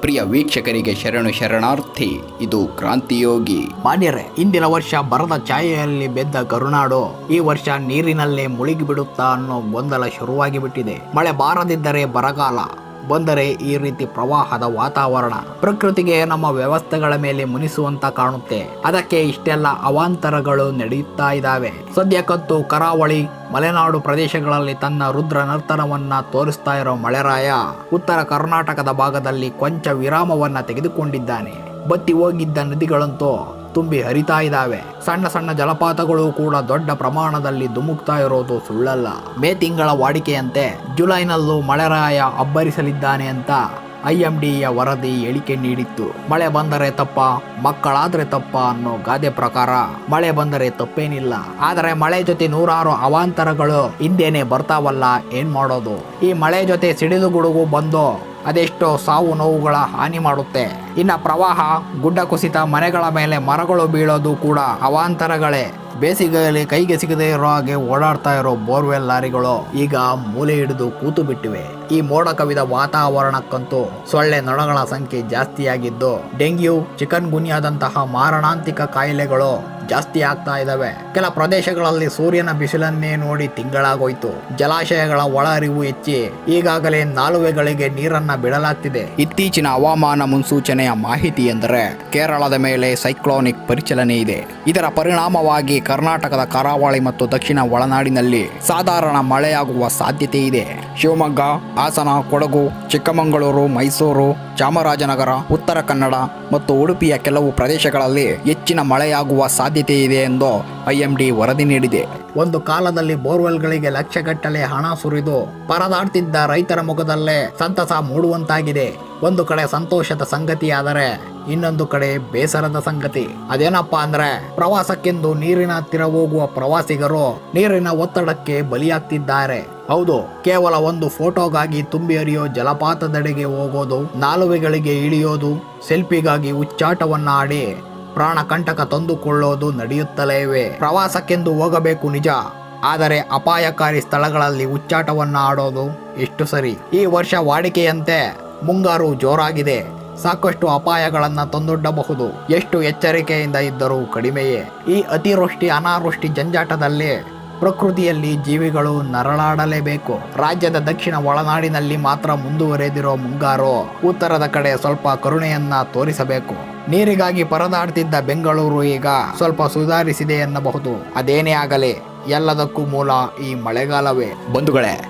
ಪ್ರಿಯ ವೀಕ್ಷಕರಿಗೆ ಶರಣು ಶರಣಾರ್ಥಿ, ಇದು ಕ್ರಾಂತಿಯೋಗಿ. ಮಾನ್ಯರೇ, ಇಂದಿನ ವರ್ಷ ಬರದ ಛಾಯೆಯಲ್ಲಿ ಬೆದ್ದ ಕರುನಾಡು, ಈ ವರ್ಷ ನೀರಿನಲ್ಲೇ ಮುಳುಗಿ ಬಿಡುತ್ತಾ ಅನ್ನೋ ಗೊಂದಲ ಶುರುವಾಗಿ ಬಿಟ್ಟಿದೆ ಮಳೆ ಬಾರದಿದ್ದರೆ ಬರಗಾಲ. ಬಂದರೆ ಈ ರೀತಿ ಪ್ರವಾಹದ ವಾತಾವರಣ ಪ್ರಕೃತಿಗೆ ನಮ್ಮ ವ್ಯವಸ್ಥೆಗಳ ಮೇಲೆ ಮುನಿಸುವಂತ ಕಾಣುತ್ತೆ. ಅದಕ್ಕೆ ಇಷ್ಟೆಲ್ಲ ಅವಾಂತರಗಳು ನಡೆಯುತ್ತಾ ಇದ್ದಾವೆ. ಸದ್ಯಕ್ಕಂತೂ ಕರಾವಳಿ, ಮಲೆನಾಡು ಪ್ರದೇಶಗಳಲ್ಲಿ ತನ್ನ ರುದ್ರ ನರ್ತನವನ್ನ ತೋರಿಸ್ತಾ ಇರೋ ಮಳೆರಾಯ ಉತ್ತರ ಕರ್ನಾಟಕದ ಭಾಗದಲ್ಲಿ ಕೊಂಚ ವಿರಾಮವನ್ನ ತೆಗೆದುಕೊಂಡಿದ್ದಾನೆ. ಬತ್ತಿ ಹೋಗಿದ್ದ ನದಿಗಳಂತೂ ತುಂಬಿ ಹರಿತಾ ಇದ್ದಾವೆ ಸಣ್ಣ ಸಣ್ಣ ಜಲಪಾತಗಳು ಕೂಡ ದೊಡ್ಡ ಪ್ರಮಾಣದಲ್ಲಿ ಧುಮುಕ್ತಾ ಇರೋದು ಸುಳ್ಳಲ್ಲ. ಮೇ ತಿಂಗಳ ವಾಡಿಕೆಯಂತೆ ಜುಲೈನಲ್ಲೂ ಮಳೆರಾಯ ಅಬ್ಬರಿಸಲಿದ್ದಾನೆ ಅಂತ ಐ ಎಂ ಡಿಯ ವರದಿ ಹೇಳಿಕೆ ನೀಡಿತ್ತು. ಮಳೆ ಬಂದರೆ ತಪ್ಪ, ಮಕ್ಕಳಾದ್ರೆ ತಪ್ಪ ಅನ್ನೋ ಗಾದೆ ಪ್ರಕಾರ ಮಳೆ ಬಂದರೆ ತಪ್ಪೇನಿಲ್ಲ. ಆದರೆ ಮಳೆ ಜೊತೆ ನೂರಾರು ಅವಾಂತರಗಳು ಹಿಂದೇನೆ ಬರ್ತಾವಲ್ಲ, ಏನ್ ಮಾಡೋದು? ಈ ಮಳೆ ಜೊತೆ ಸಿಡಿಲು ಗುಡುಗು ಬಂದು ಅದೆಷ್ಟೋ ಸಾವು ನೋವುಗಳ ಹಾನಿ ಮಾಡುತ್ತೆ. ಇನ್ನ ಪ್ರವಾಹ, ಗುಡ್ಡ ಕುಸಿತ, ಮನೆಗಳ ಮೇಲೆ ಮರಗಳು ಬೀಳೋದು ಕೂಡ ಅವಾಂತರಗಳೇ. ಬೇಸಿಗೆಯಲ್ಲಿ ಕೈಗೆ ಸಿಗದೇ ಇರೋ ಹಾಗೆ ಓಡಾಡ್ತಾ ಇರೋ ಬೋರ್ವೆಲ್ ಲಾರಿಗಳು ಈಗ ಮೂಲೆ ಹಿಡಿದು ಕೂತು ಬಿಟ್ಟಿವೆ. ಈ ಮೋಡ ಕವಿದ ವಾತಾವರಣಕ್ಕಂತೂ ಸೊಳ್ಳೆ ನೊಣಗಳ ಸಂಖ್ಯೆ ಜಾಸ್ತಿಯಾಗಿದ್ದು, ಡೆಂಗ್ಯೂ, ಚಿಕನ್ ಗುನಿಯಾದಂತಹ ಮಾರಣಾಂತಿಕ ಕಾಯಿಲೆಗಳು ಜಾಸ್ತಿ ಆಗ್ತಾ ಇದಾವೆ. ಕೆಲ ಪ್ರದೇಶಗಳಲ್ಲಿ ಸೂರ್ಯನ ಬಿಸಿಲನ್ನೇ ನೋಡಿ ತಿಂಗಳಾಗೋಯ್ತು. ಜಲಾಶಯಗಳ ಒಳಹರಿವು ಹೆಚ್ಚಿ ಈಗಾಗಲೇ ನಾಲುವೆಗಳಿಗೆ ನೀರನ್ನ ಬಿಡಲಾಗ್ತಿದೆ. ಇತ್ತೀಚಿನ ಹವಾಮಾನ ಮುನ್ಸೂಚನೆಯ ಮಾಹಿತಿ ಎಂದರೆ, ಕೇರಳದ ಮೇಲೆ ಸೈಕ್ಲೋನಿಕ್ ಪರಿಚಲನೆ ಇದೆ. ಇದರ ಪರಿಣಾಮವಾಗಿ ಕರ್ನಾಟಕದ ಕರಾವಳಿ ಮತ್ತು ದಕ್ಷಿಣ ಒಳನಾಡಿನಲ್ಲಿ ಸಾಧಾರಣ ಮಳೆಯಾಗುವ ಸಾಧ್ಯತೆ ಇದೆ. ಶಿವಮೊಗ್ಗ, ಹಾಸನ, ಕೊಡಗು, ಚಿಕ್ಕಮಗಳೂರು, ಮೈಸೂರು, ಚಾಮರಾಜನಗರ, ಉತ್ತರ ಕನ್ನಡ ಮತ್ತು ಉಡುಪಿಯ ಕೆಲವು ಪ್ರದೇಶಗಳಲ್ಲಿ ಹೆಚ್ಚಿನ ಮಳೆಯಾಗುವ ಸಾಧ್ಯತೆ ಇದೆ ಎಂದು ಐಎಂಡಿ ವರದಿ ನೀಡಿದೆ. ಒಂದು ಕಾಲದಲ್ಲಿ ಬೋರ್ವೆಲ್ಗಳಿಗೆ ಲಕ್ಷಗಟ್ಟಲೆ ಹಣ ಸುರಿದು ಪರದಾಡ್ತಿದ್ದ ರೈತರ ಮುಖದಲ್ಲೇ ಸಂತಸ ಮೂಡುವಂತಾಗಿದೆ. ಒಂದು ಕಡೆ ಸಂತೋಷದ ಸಂಗತಿಯಾದರೆ ಇನ್ನೊಂದು ಕಡೆ ಬೇಸರದ ಸಂಗತಿ. ಅದೇನಪ್ಪ ಅಂದ್ರೆ, ಪ್ರವಾಸಕ್ಕೆಂದು ನೀರಿನ ಹತ್ತಿರ ಹೋಗುವ ಪ್ರವಾಸಿಗರು ನೀರಿನ ಒತ್ತಡಕ್ಕೆ ಬಲಿಯಾಗ್ತಿದ್ದಾರೆ. ಹೌದು, ಕೇವಲ ಒಂದು ಫೋಟೋಗಾಗಿ ತುಂಬಿ ಹರಿಯೋ ಜಲಪಾತದೆಡೆಗೆ ಹೋಗೋದು, ನಾಲುವೆಗಳಿಗೆ ಇಳಿಯೋದು, ಸೆಲ್ಫಿಗಾಗಿ ಉಚ್ಚಾಟವನ್ನ ಆಡಿ ಪ್ರಾಣ ಕಂಟಕ ತಂದುಕೊಳ್ಳೋದು ನಡೆಯುತ್ತಲೇ ಇವೆ. ಪ್ರವಾಸಕ್ಕೆಂದು ಹೋಗಬೇಕು ನಿಜ, ಆದರೆ ಅಪಾಯಕಾರಿ ಸ್ಥಳಗಳಲ್ಲಿ ಉಚ್ಚಾಟವನ್ನ ಆಡೋದು ಎಷ್ಟು ಸರಿ. ಈ ವರ್ಷ ವಾಡಿಕೆಯಂತೆ ಮುಂಗಾರು ಜೋರಾಗಿದೆ. ಸಾಕಷ್ಟು ಅಪಾಯಗಳನ್ನು ತಂದೊಡ್ಡಬಹುದು. ಎಷ್ಟು ಎಚ್ಚರಿಕೆಯಿಂದ ಇದ್ದರೂ ಕಡಿಮೆಯೇ. ಈ ಅತಿವೃಷ್ಟಿ, ಅನಾವೃಷ್ಟಿ ಜಂಜಾಟದಲ್ಲಿ ಪ್ರಕೃತಿಯಲ್ಲಿ ಜೀವಿಗಳು ನರಳಾಡಲೇಬೇಕು. ರಾಜ್ಯದ ದಕ್ಷಿಣ ಒಳನಾಡಿನಲ್ಲಿ ಮಾತ್ರ ಮುಂದುವರೆದಿರೋ ಮುಂಗಾರು, ಉತ್ತರದ ಕಡೆ ಸ್ವಲ್ಪ ಕರುಣೆಯನ್ನ ತೋರಿಸಬೇಕು. ನೀರಿಗಾಗಿ ಪರದಾಡ್ತಿದ್ದ ಬೆಂಗಳೂರು ಈಗ ಸ್ವಲ್ಪ ಸುಧಾರಿಸಿದೆ ಎನ್ನಬಹುದು. ಅದೇನೇ ಆಗಲಿ, ಎಲ್ಲದಕ್ಕೂ ಮೂಲ ಈ ಮಳೆಗಾಲವೇ. ಬಂಧುಗಳೇ